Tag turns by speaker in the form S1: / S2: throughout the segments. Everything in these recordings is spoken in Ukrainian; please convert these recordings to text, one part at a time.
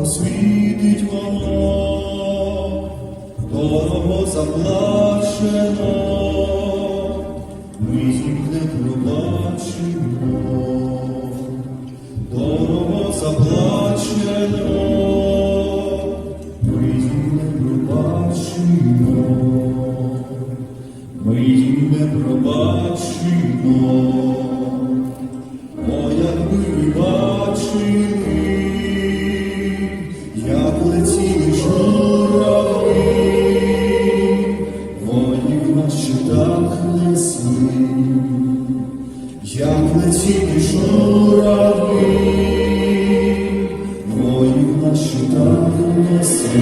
S1: Посвітить воно, дорого заплачено, ми їх не пробачимо. Як летіли журавлі, воїв на щитах несли,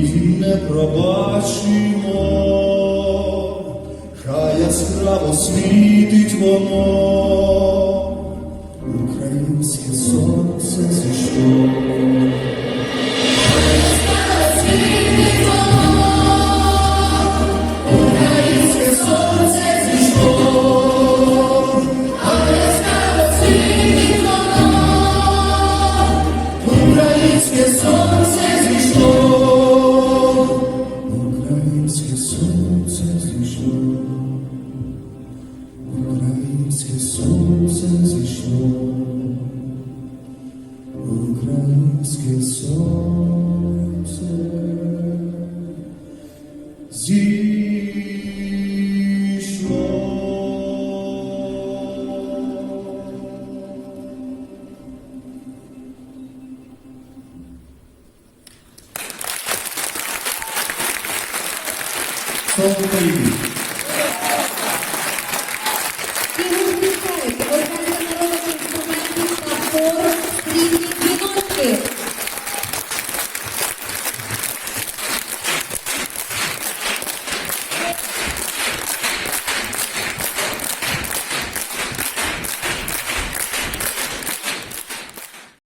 S1: ми не пробачимо, хай яскраво світить воно, українське сонце зійшло. Українське зійшло. Слава Україні!